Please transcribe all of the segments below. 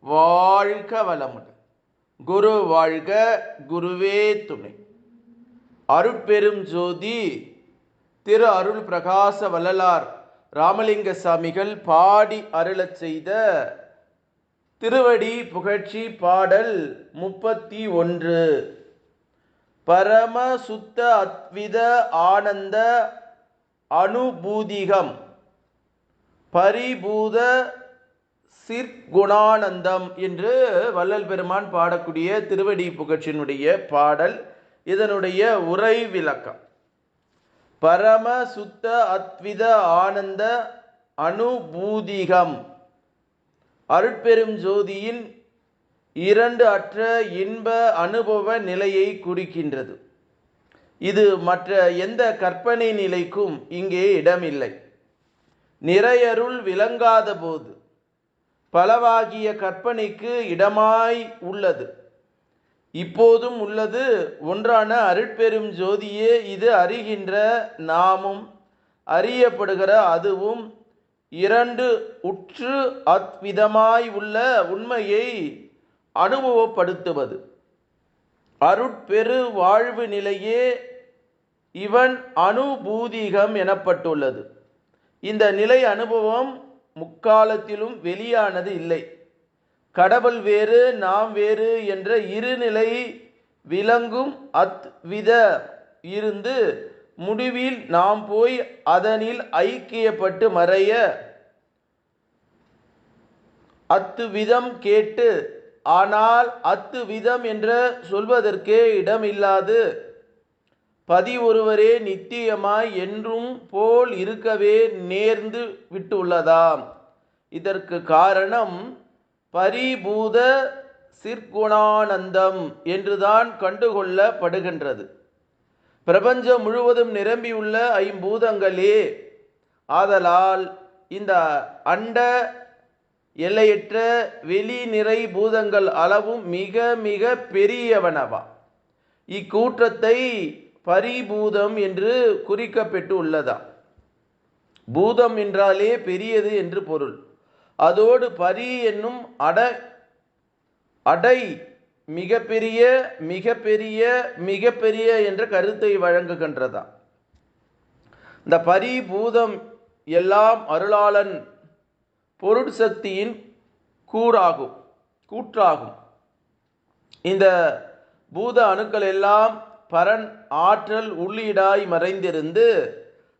வாழ்க வளமுடன். குரு வாழ்க குருவே துணை. அருட்பெரும் ஜோதி திரு அருள் பிரகாச வள்ளலார் ராமலிங்க சாமிகள் பாடி அருளச் செய்த திருவடி புகழ்ச்சி பாடல் முப்பத்தி ஒன்று. பரம சுத்த அத்வித ஆனந்த அனுபூதிகம் பரிபூத சிற்குணானந்தம் என்று வள்ளல் பெருமான் பாடக்கூடிய திருவடி புகழ்ச்சியினுடைய பாடல் இதனுடைய உரை விளக்கம். பரம சுத்த அத்வித ஆனந்த அனுபூதிகம். அருட்பெரும் ஜோதியின் இரண்டு அற்ற இன்ப அனுபவ நிலையை குறிக்கின்றது. இது மற்ற எந்த கற்பனை நிலைக்கும் இங்கே இடமில்லை. நிறையருள் விளங்காத போது பலவாகிய கற்பனைக்கு இடமாய் உள்ளது. இப்போதும் உள்ளது. ஒன்றான அருட்பெரும் ஜோதியே இது அறிகின்ற நாமும் அறியப்படுகிற அதுவும் இரண்டு உற்று அத்விதமாய் உள்ள உண்மையை அனுபவப்படுத்துவது. அருட்பெரு வாழ்வு நிலையே இவன் அனுபூதிகம் எனப்பட்டுள்ளது. இந்த நிலை அனுபவம் முக்காலத்திலும் வெளியானது இல்லை. கடவுள் வேறு நாம் வேறு என்ற இருநிலை விளங்கும் அத்வித இருந்து முடிவில் நாம் போய் அதனில் ஐக்கியப்பட்டு மறைய அத்து விதம் கேட்டு ஆனால் அத்து விதம் என்ற சொல்வதற்கே இடமில்லாது. பதி ஒருவரே நித்தியமாய் என்றும் போல் இருக்கவே நேர்ந்து விட்டுள்ளதாம். இதற்கு காரணம் பரிபூத சிற்குணானந்தம் என்றுதான் கண்டுகொள்ளப்படுகின்றது. பிரபஞ்சம் முழுவதும் நிரம்பியுள்ள ஐம்பூதங்களே ஆதலால் இந்த அண்ட எல்லையற்ற வெளி நிறை பூதங்கள் அளவும் மிக மிக பெரியவனவா. இக்கூற்றத்தை பரிபூதம் என்று குறிக்கப்பட்டு உள்ளதா பூதம் என்றாலே பெரியது என்று பொருள். அதோடு பரி என்னும் அட அடை மிக பெரிய மிக பெரிய மிக பெரிய என்ற கருத்தை வழங்குகின்றதா? இந்த பரிபூதம் எல்லாம் அருளாளன் பொருட்சக்தியின் கூறாகும் கூற்றாகும். இந்த பூத அணுக்கள் எல்லாம் பரன் ஆற்றல் உள்ளீடாய் மறைந்திருந்து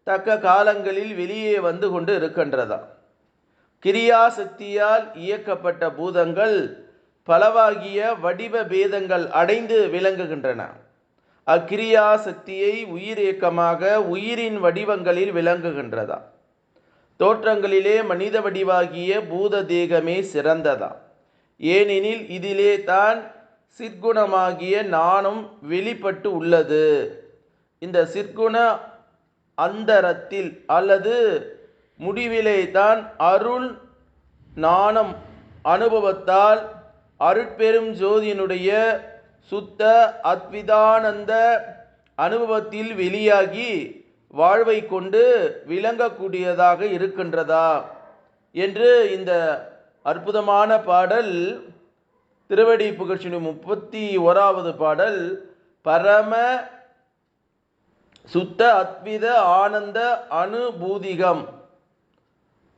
தக்க காலங்களில் வெளியே வந்து கொண்டு இருக்கின்றதா? கிரியா சக்தியால் இயக்கப்பட்ட பூதங்கள் பலவாகிய வடிவ பேதங்கள் அடைந்து விளங்குகின்றன. அக்கிரியா சக்தியை உயிர் இயக்கமாக உயிரின் வடிவங்களில் விளங்குகின்றதா? தோற்றங்களிலே மனித வடிவாகிய பூத தேகமே சிறந்ததா? ஏனெனில் இதிலே தான் சிற்குணமாகிய நானும் வெளிப்பட்டு உள்ளது. இந்த சிற்குண அந்தரத்தில் அல்லது முடிவிலே தான் அருள் நாணம் அனுபவத்தால் அருட்பெரும் ஜோதியினுடைய சுத்த அத்விதானந்த அனுபவத்தில் வெளியாகி வாழ்வை கொண்டு விளங்கக்கூடியதாக இருக்கின்றதா என்று இந்த அற்புதமான பாடல் திருவடி புகழ்ச்சியின் முப்பத்தி ஓராவது பாடல் பரம சுத்த அத்வித ஆனந்த அனுபூதிகம்.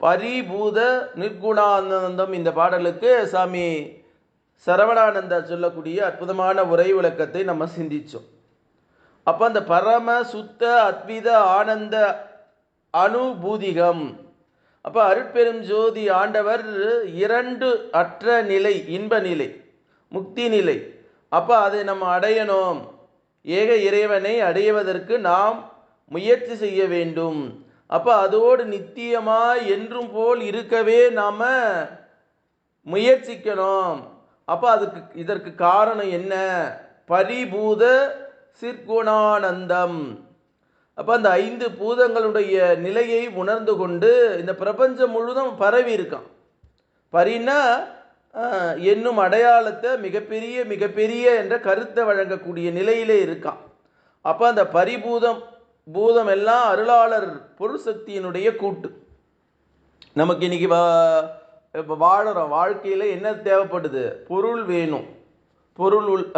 பரிபூத நிர்குணானந்தம் இந்த பாடலுக்கு சாமி சரவணானந்தா சொல்லக்கூடிய அற்புதமான உரை விளக்கத்தை நம்ம சிந்திச்சோம். அப்போ அந்த பரம சுத்த அத்வித ஆனந்த அனுபூதிகம். அப்போ அருட்பெரும் ஜோதி ஆண்டவர் இரண்டு அற்ற நிலை இன்ப நிலை முக்தி நிலை. அப்போ அதை நம்ம அடையணும். ஏக இறைவனை அடைவதற்கு நாம் முயற்சி செய்ய வேண்டும். அப்போ அதோடு நித்தியமாக என்றும் போல் இருக்கவே நாம் முயற்சிக்கணும். அப்போ அதுக்கு இதற்கு காரணம் என்ன? பரிபூத சிற்குணானந்தம். அப்போ அந்த ஐந்து பூதங்களுடைய நிலையை உணர்ந்து கொண்டு இந்த பிரபஞ்சம் முழுதும் பரவி இருக்கான். பரினா என்னும் அடையாளத்தை மிகப்பெரிய மிகப்பெரிய என்ற கருத்தை வழங்கக்கூடிய நிலையிலே இருக்கான். அப்போ அந்த பரிபூதம் பூதம் எல்லாம் அருளாளர் பொருள் சக்தியினுடைய கூட்டு. நமக்கு இன்னைக்கு வா இப்போ வாழுறோம். வாழ்க்கையில் என்ன தேவைப்படுது? பொருள் வேணும். பொருள் உள்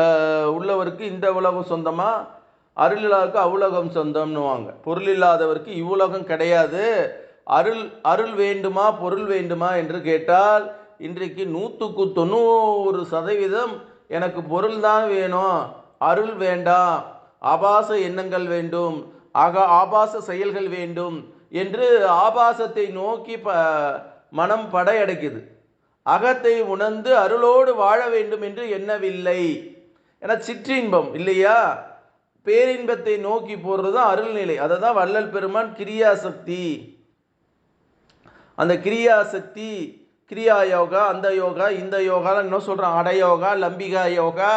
உள்ளவருக்கு இந்த உலகம் சொந்தமாக அருள் அவ்வுலகம் சொந்தம்னுவாங்க. பொருள் இல்லாதவருக்கு இவ்வுலகம் கிடையாது. அருள் அருள் வேண்டுமா? பொருள் வேண்டுமா? என்று கேட்டால் இன்றைக்கு நூற்றுக்கு தொண்ணூறு சதவீதம் எனக்கு பொருள் தான் வேணும். அருள் வேண்டாம். ஆபாச எண்ணங்கள் வேண்டும். ஆக ஆபாச செயல்கள் வேண்டும் என்று ஆபாசத்தை நோக்கி ப மனம் படையடைக்குது. அகத்தை உணர்ந்து அருளோடு வாழ வேண்டும் என்று எண்ணவில்லை. ஏன்னா சிற்றின்பம் இல்லையா? பேரின்பத்தை நோக்கி போடுறது தான் அருள்நிலை. அதை தான் வள்ளல் பெருமான் கிரியாசக்தி. அந்த கிரியாசக்தி கிரியா யோகா அந்த யோகா இந்த யோகாலாம் என்ன சொல்கிறான் அடயோகா லம்பிகா யோகா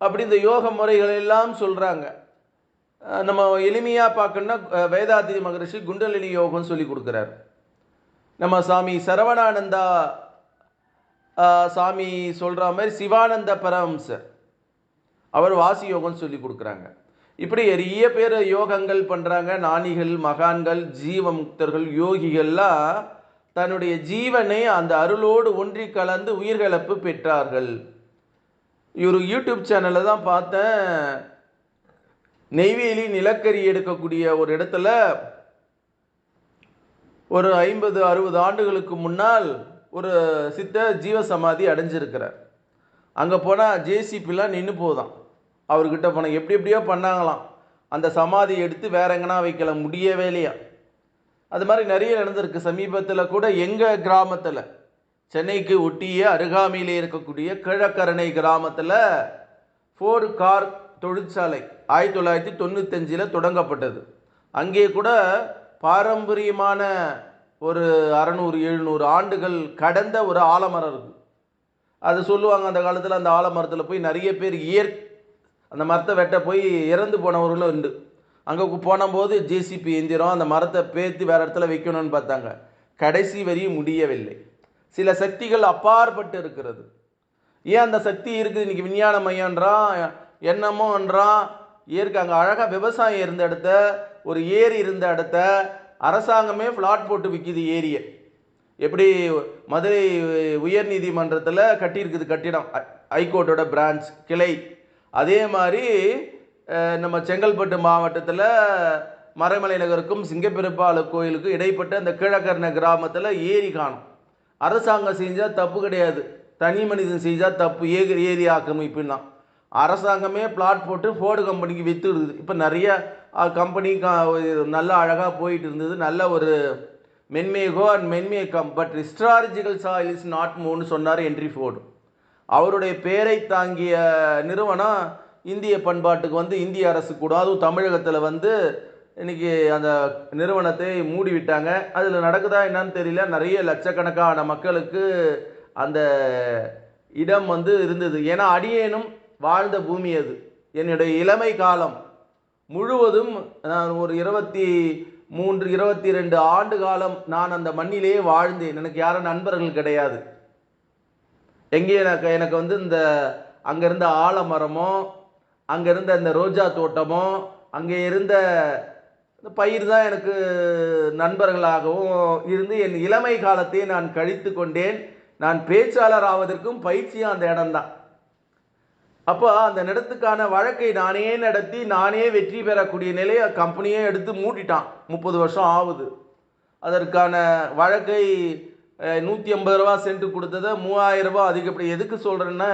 அப்படி இந்த யோக முறைகள் எல்லாம் சொல்கிறாங்க நம்ம எளிமையாக பார்க்கணும்னா அஹ், வேதாத்திரி மகரிஷி குண்டலினி யோகம்னு சொல்லி கொடுக்குறாரு. நம்ம சாமி சரவணானந்தா சாமி சொல்கிற மாதிரி சிவானந்த பரமம்சர் அவர் வாசி யோகம்னு சொல்லி கொடுக்குறாங்க. இப்படி நிறைய பேர் யோகங்கள் பண்ணுறாங்க நாணிகள் மகான்கள் ஜீவமுக்தர்கள் யோகிகள்லாம் தன்னுடைய ஜீவனை அந்த அருளோடு ஒன்றி கலந்து உயிர்கலப்பு பெற்றார்கள். இவர் யூடியூப் சேனலில் தான் பார்த்தேன். நெய்வேலி நிலக்கரி எடுக்கக்கூடிய ஒரு இடத்துல ஒரு ஐம்பது அறுபது ஆண்டுகளுக்கு முன்னால் ஒரு சித்தர் ஜீவசமாதி அடைஞ்சிருக்கிறார். அங்கே போனால் ஜேசிபிலாம் நின்று போதான். அவர்கிட்ட போனால் எப்படி எப்படியோ பண்ணாங்களாம். அந்த சமாதி எடுத்து வேற எங்கன்னா வைக்கல முடியவே இல்லையா. அது மாதிரி நிறைய நடந்திருக்கு. சமீபத்தில் கூட எங்கள் கிராமத்தில் சென்னைக்கு ஒட்டிய அருகாமையிலே இருக்கக்கூடிய கிழக்கரணை கிராமத்தில் ஃபோர் கார் தொழிற்சாலை. ஆயிரத்தி தொள்ளாயிரத்தி தொண்ணூத்தஞ்சில் தொடங்கப்பட்டது. அங்கே கூட பாரம்பரியமான ஒரு அறநூறு எழுநூறு ஆண்டுகள் கடந்த ஒரு ஆலமரம் இருக்குது அது சொல்லுவாங்க அந்த காலத்தில் அந்த ஆலமரத்தில் போய் நிறைய பேர் இயற் அந்த மரத்தை வெட்ட போய் இறந்து போனவர்களும் உண்டு. அங்கே போனபோது ஜேசிபி எந்திரம் அந்த மரத்தை பேர்த்து வேறு இடத்துல வைக்கணும்னு பார்த்தாங்க. கடைசி வரியும் முடியவில்லை. சில சக்திகள் அப்பாற்பட்டு இருக்கிறது. ஏன் அந்த சக்தி இருக்குது? இன்றைக்கி விஞ்ஞான மையன்றான் எண்ணமோன்றான் இயற்கை அங்கே அழகாக விவசாயம் இருந்த இடத்த ஒரு ஏரி இருந்த இடத்த அரசாங்கமே ஃப்ளாட் போட்டு விற்கிது ஏரியை. எப்படி மதுரை உயர் நீதிமன்றத்தில் கட்டியிருக்குது கட்டிடம் ஐ- ஹைகோர்ட்டோட பிரான்ச் கிளை. அதே மாதிரி நம்ம செங்கல்பட்டு மாவட்டத்தில் மறைமலை நகருக்கும் சிங்கப்பெருப்பாளு கோயிலுக்கும் இடைப்பட்ட அந்த கிழக்கர்ண கிராமத்தில் ஏரி காணும். அரசாங்கம் செஞ்சால் தப்பு கிடையாது. தனி மனிதன் செஞ்சால் தப்பு. ஏரி ஏரி ஆக்கிரமிப்புன்னா. அரசாங்கமே பிளாட் போட்டு ஃபோர்டு கம்பெனிக்கு விற்றுடுது இப்போ நிறைய கம்பெனி நல்லா அழகாக போயிட்டு இருந்தது. நல்ல ஒரு மென்மேகோ அண்ட் மென்மே come but histological soil is not மூன்னு சொன்னார் என்ட்ரி ஃபோர்டு அவருடைய பேரை தாங்கிய நிறுவனம் இந்திய பண்பாட்டுக்கு வந்து இந்திய அரசு கூட அதுவும் தமிழகத்தில் வந்து இன்னைக்கு அந்த நிறுவனத்தை மூடி விட்டாங்க அதில் நடக்குதா என்னன்னு தெரியல. நிறைய லட்சக்கணக்கான மக்களுக்கு அந்த இடம் வந்து இருந்தது. ஏன்னா அடியேனும் வாழ்ந்த பூமி அது. என்னுடைய இளமை காலம் முழுவதும் நான் ஒரு இருபத்தி மூன்று இருபத்தி ரெண்டு ஆண்டு காலம் நான் அந்த மண்ணிலேயே வாழ்ந்தேன். எனக்கு யாரும் நண்பர்கள் கிடையாது. எங்கே எனக்கு எனக்கு வந்து இந்த அங்கே இருந்த ஆலமரமோ அங்கே இருந்த இந்த ரோஜா தோட்டமோ அங்கே இருந்த பயிர் தான் எனக்கு நண்பர்களாகவும் இருந்து என் இளமை காலத்தை நான் கழித்து கொண்டேன். நான் பேச்சாளர் ஆவதற்கும் பயிற்சியும் அந்த இடம்தான். அப்போ அந்த நிலத்துக்கான வழக்கை நானே நடத்தி நானே வெற்றி பெறக்கூடிய நிலையை கம்பெனியே எடுத்து மூட்டிட்டான் முப்பது வருஷம் ஆகுது. அதற்கான வழக்கை நூற்றி ஐம்பது ரூபா சென்ட் கொடுத்ததை மூவாயிரம் ரூபா அதிகப்படி எதுக்கு சொல்கிறேன்னா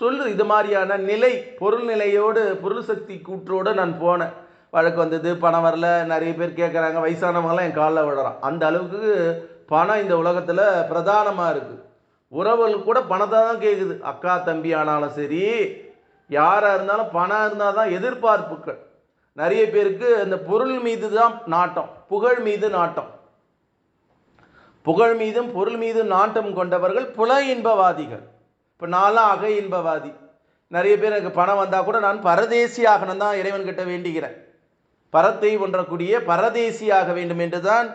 சொல்லு இது மாதிரியான நிலை பொருள் நிலையோடு பொருள் சக்தி கூற்றோடு நான் போனேன். வழக்கு வந்தது பணம் வரல நிறைய பேர் கேட்குறாங்க வயசானவங்களாம் என் காலில் விழுறான். அந்த அளவுக்கு பணம் இந்த உலகத்தில் பிரதானமாக இருக்குது உறவுகள் கூட பணத்தை தான் கேட்குது அக்கா தம்பி ஆனாலும் சரி யாராக இருந்தாலும் பணம் இருந்தால் தான் எதிர்பார்ப்புகள். நிறைய பேருக்கு இந்த பொருள் மீது தான் நாட்டம் புகழ் மீது நாட்டம். புகழ் மீதும் பொருள் மீதும் நாட்டம் கொண்டவர்கள் புல இன்பவாதிகள். இப்போ நான்லாம் அகை இன்பவாதி. நிறைய பேர் எனக்கு பணம் வந்தால் கூட நான் பரதேசி ஆகணும் தான் இறைவன்கிட்ட வேண்டிக்கிறேன் பரத்தை ஒன்றக்கூடிய பரதேசி ஆக வேண்டும் என்று தான்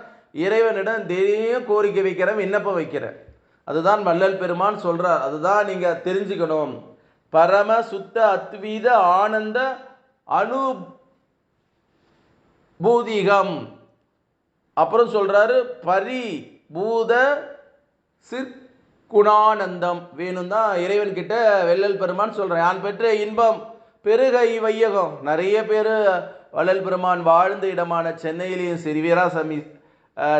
இறைவனிடம் தினம் கோரிக்கை வைக்கிறேன் விண்ணப்பம் வைக்கிறேன். அதுதான் வள்ளல் பெருமான் சொல்கிறார் அதுதான் நீங்கள் தெரிஞ்சுக்கணும். பரம சுத்த அத்வீத ஆனந்த அனுபூதிகம். அப்புறம் சொல்றாரு பரி பூத சிற்குணானந்தம். வேணும் தான் இறைவன் கிட்ட வெள்ளல் பெருமான் சொல்றேன். நான் பெற்ற இன்பம் பெருக வையகம். நிறைய பேர் வள்ளல் பெருமான் வாழ்ந்த இடமான சென்னையிலையும் சரி வீராசாமி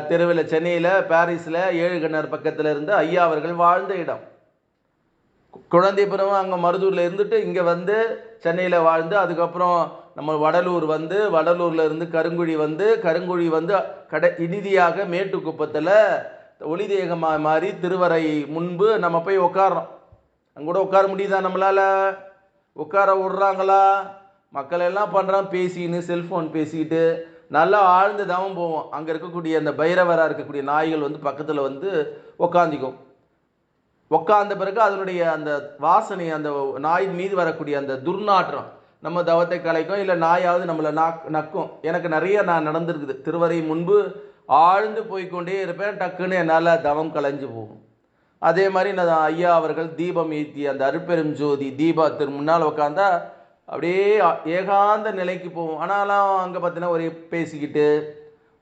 தெருவில் சென்னையில் பாரிஸில் ஏழு கிணறு பக்கத்தில் இருந்து ஐயா அவர்கள் வாழ்ந்த இடம். குழந்தை பருவம் அங்கே மருதூரில் இருந்துட்டு இங்கே வந்து சென்னையில் வாழ்ந்து அதுக்கப்புறம் நம்ம வடலூர் வந்து வடலூரில் இருந்து கருங்குழி வந்து கருங்குழி வந்து கடை இனிதியாக மேட்டுக்குப்பத்தில் ஒளி தேகமாக மாறி திருவரை முன்பு நம்ம போய் உட்காரோம் அங்கே கூட உட்கார முடியுதா நம்மளால்? உட்கார விட்றாங்களா? மக்கள் எல்லாம் பண்ணுறான் பேசின்னு செல்ஃபோன் பேசிக்கிட்டு நல்லா ஆழ்ந்து தவம் போவோம். அங்கே இருக்கக்கூடிய அந்த பைரவராக இருக்கக்கூடிய நாய்கள் வந்து பக்கத்தில் வந்து உக்காந்திக்கும். உக்காந்த பிறகு அதனுடைய அந்த வாசனை அந்த நாய் மீது வரக்கூடிய அந்த துர்நாற்றம் நம்ம தவத்தை கலைக்கும் இல்லை நாயாவது நம்மளை நாக் நக்கும். எனக்கு நிறைய நான் நடந்திருக்குது. திருவரை முன்பு ஆழ்ந்து போய்க்கொண்டே இருப்பேன். டக்குன்னு என்னால் தவம் கலைஞ்சு போகும். அதே மாதிரி நான் ஐயா அவர்கள் தீபம் ஈத்தி அந்த அருப்பெரும் ஜோதி தீபத்திற்கு முன்னால் உட்காந்தா அப்படியே ஏகாந்த நிலைக்கு போவோம். ஆனாலும் அங்கே பார்த்தீங்கன்னா ஒரே பேசிக்கிட்டு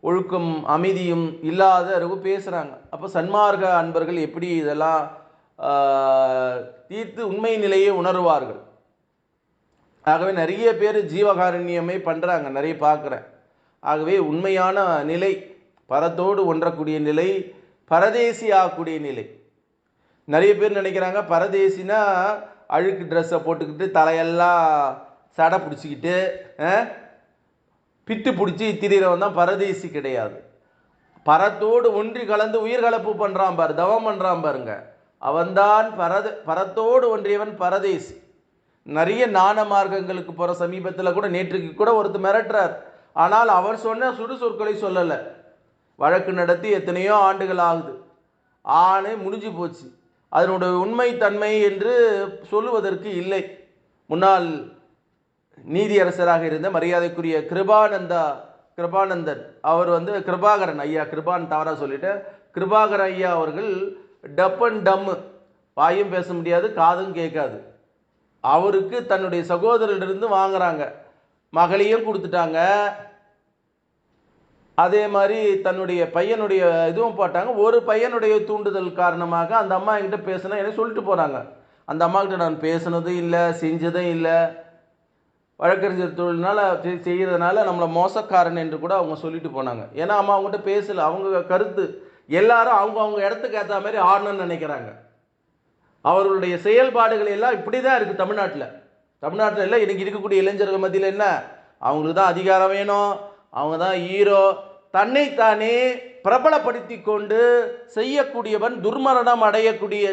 ஒழுக்கம் அமைதியும் இல்லாத அளவு பேசுகிறாங்க அப்போ சன்மார்க்க அன்பர்கள் எப்படி இதெல்லாம் தீர்த்து உண்மை நிலையை உணருவார்கள். ஆகவே நிறைய பேர் ஜீவகாரண்யமே பண்ணுறாங்க நிறைய பார்க்குறேன் ஆகவே உண்மையான நிலை பரத்தோடு ஒன்றக்கூடிய நிலை பரதேசி ஆகக்கூடிய நிலை. நிறைய பேர் நினைக்கிறாங்க பரதேசினா அழுக்கு ட்ரெஸ்ஸை போட்டுக்கிட்டு தலையெல்லாம் சடை பிடிச்சிக்கிட்டு பிட்டு பிடிச்சி திரியிறவன் தான் பரதேசி கிடையாது. பரத்தோடு ஒன்றி கலந்து உயிர் கலப்பு பண்ணுறான் பாரு தவம் பண்ணுறான் பாருங்க. அவன்தான் பரத பரத்தோடு ஒன்றியவன் பரதேசி. நிறைய நாண மார்க்கங்களுக்கு போகிற சமீபத்தில் கூட நேற்றுக்கு கூட ஒருத்தர் மிரட்டுறார். ஆனால் அவர் சொன்ன சுடுசொற்களை சொல்லலை. வழக்கு நடத்தி எத்தனையோ ஆண்டுகள் ஆகுது. ஆணே முடிஞ்சு போச்சு. அதனுடைய உண்மைத்தன்மை என்று சொல்லுவதற்கு இல்லை. முன்னாள் நீதியரசராக இருந்த மரியாதைக்குரிய கிருபானந்தா கிருபானந்தன் அவர் வந்து கிருபாகரன் ஐயா கிருபான் தவறாக சொல்லிட்டு கிருபாகரன் ஐயா அவர்கள் டப் அண்ட் டம்மு வாயும் பேச முடியாது காதும் கேட்காது. அவருக்கு தன்னுடைய சகோதரிலிருந்து வாங்குறாங்க. மகளையும் கொடுத்துட்டாங்க. அதே மாதிரி தன்னுடைய பையனுடைய இதுவும் போட்டாங்க. ஒரு பையனுடைய தூண்டுதல் காரணமாக அந்த அம்மா என்கிட்ட பேசினா என்ன சொல்லிட்டு போகிறாங்க அந்த அம்மாக்கிட்ட நான் பேசுனதும் இல்லை செஞ்சதும் இல்லை. வழக்கறிஞர் தொழில்னால செய்கிறதுனால நம்மளை மோசக்காரன் என்று கூட அவங்க சொல்லிட்டு போனாங்க. ஏன்னா அம்மா அவங்ககிட்ட பேசலை. அவங்க கருத்து எல்லாரும் அவங்க அவங்க இடத்துக்கு ஏற்ற மாதிரி ஆடணும்னு நினைக்கிறாங்க. அவர்களுடைய செயல்பாடுகள் எல்லாம் இப்படி தான் இருக்குது தமிழ்நாட்டில். தமிழ்நாட்டில் இல்லை இன்றைக்கி இருக்கக்கூடிய இளைஞர்கள் மத்தியில் என்ன? அவங்களுக்கு தான் அதிகாரம் வேணும். அவங்க தான் ஹீரோ தன்னைத்தானே பிரபலப்படுத்தி கொண்டு செய்யக்கூடியவன் துர்மரணம் அடையக்கூடிய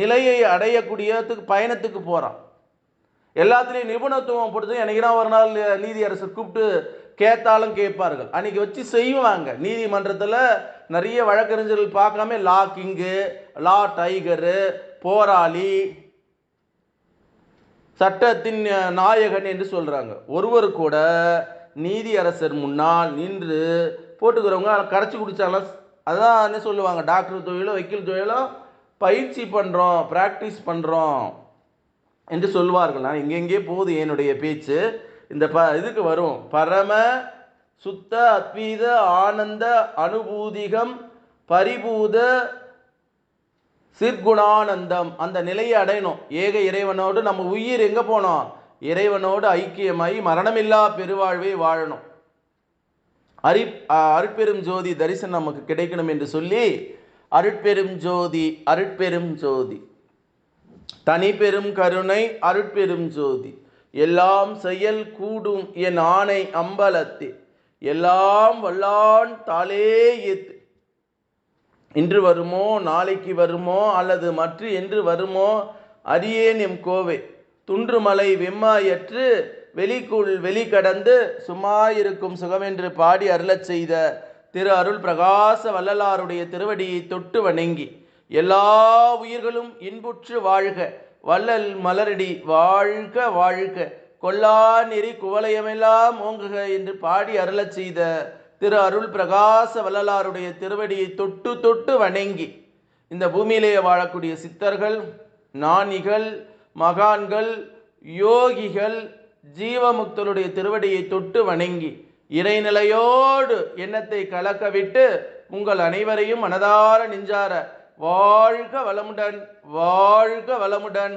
நிலையை அடையக்கூடியத்துக்கு பயணத்துக்கு போகிறான் எல்லாத்துலேயும் நிபுணத்துவம் பொறுத்து எனக்குனா ஒரு நாள் நீதியரசர் கூப்பிட்டு கேட்டாலும் கேட்பார்கள். அன்றைக்கி வச்சு செய்வாங்க. நீதிமன்றத்தில் நிறைய வழக்கறிஞர்கள் பார்க்காம லா கிங்கு லா டைகரு போராளி சட்டத்தின் நாயகன் என்று சொல்கிறாங்க ஒருவர் கூட நீதியரசர் முன்னால் நின்று போட்டுக்கிறவங்க கரைச்சி குடித்தாலும் அதான் என்ன சொல்லுவாங்க. டாக்டர் தொழிலோ வக்கீல் தொழிலோ பயிற்சி பண்ணுறோம் ப்ராக்டிஸ் பண்ணுறோம் என்று சொல்வார்கள். நான் எங்கெங்கே போகுது என்னுடைய பேச்சு. இந்த ப இதுக்கு வரும். பரம சுத்த அத்வீத ஆனந்த அனுபூதிகம் பரிபூத சிற்குணானந்தம். அந்த நிலையை அடையணும். ஏக இறைவனோடு நம்ம உயிர் எங்கே போனோம்? இறைவனோடு ஐக்கியமாகி மரணமில்லா பெருவாழ்வை வாழணும். அரி அருட்பெரும் ஜோதி தரிசனம் நமக்கு கிடைக்கணும் என்று சொல்லி அருட்பெரும் ஜோதி அருட்பெரும் ஜோதி. தனி பெரும் கருணை அருட்பெரும் ஜோதி. எல்லாம் செயல் கூடும் என் ஆணை அம்பலத்தே எல்லாம் வல்லான் தாளே ஏத்து இன்று வருமோ நாளைக்கு வருமோ அல்லது மற்ற என்று வருமோ அரியேன் எம் கோவை. துன்றுமலை வெம்மாயற்று வெளிக்குள் வெளி கடந்து சும்மாயிருக்கும் சுகமென்று பாடி அருளச் செய்த திரு அருள் பிரகாச வள்ளலாருடைய திருவடியை தொட்டு வணங்கி எல்லா உயிர்களும் இன்புற்று வாழ்க வள்ளல் மலரடி வாழ்க வாழ்க. கொல்லா நெறி குவலயமெல்லாம் ஓங்குக என்று பாடி அருளச் செய்த திரு அருள் பிரகாச வள்ளலாருடைய திருவடியை தொட்டு தொட்டு வணங்கி இந்த பூமியிலேயே வாழக்கூடிய சித்தர்கள் ஞானிகள் மகான்கள் யோகிகள் ஜீவமுக்தருடைய திருவடியை தொட்டு வணங்கி இறைநிலையோடு எண்ணத்தை கலக்கவிட்டு உங்கள் அனைவரையும் மனதார நெஞ்சார வாழ்க வளமுடன் வாழ்க வளமுடன்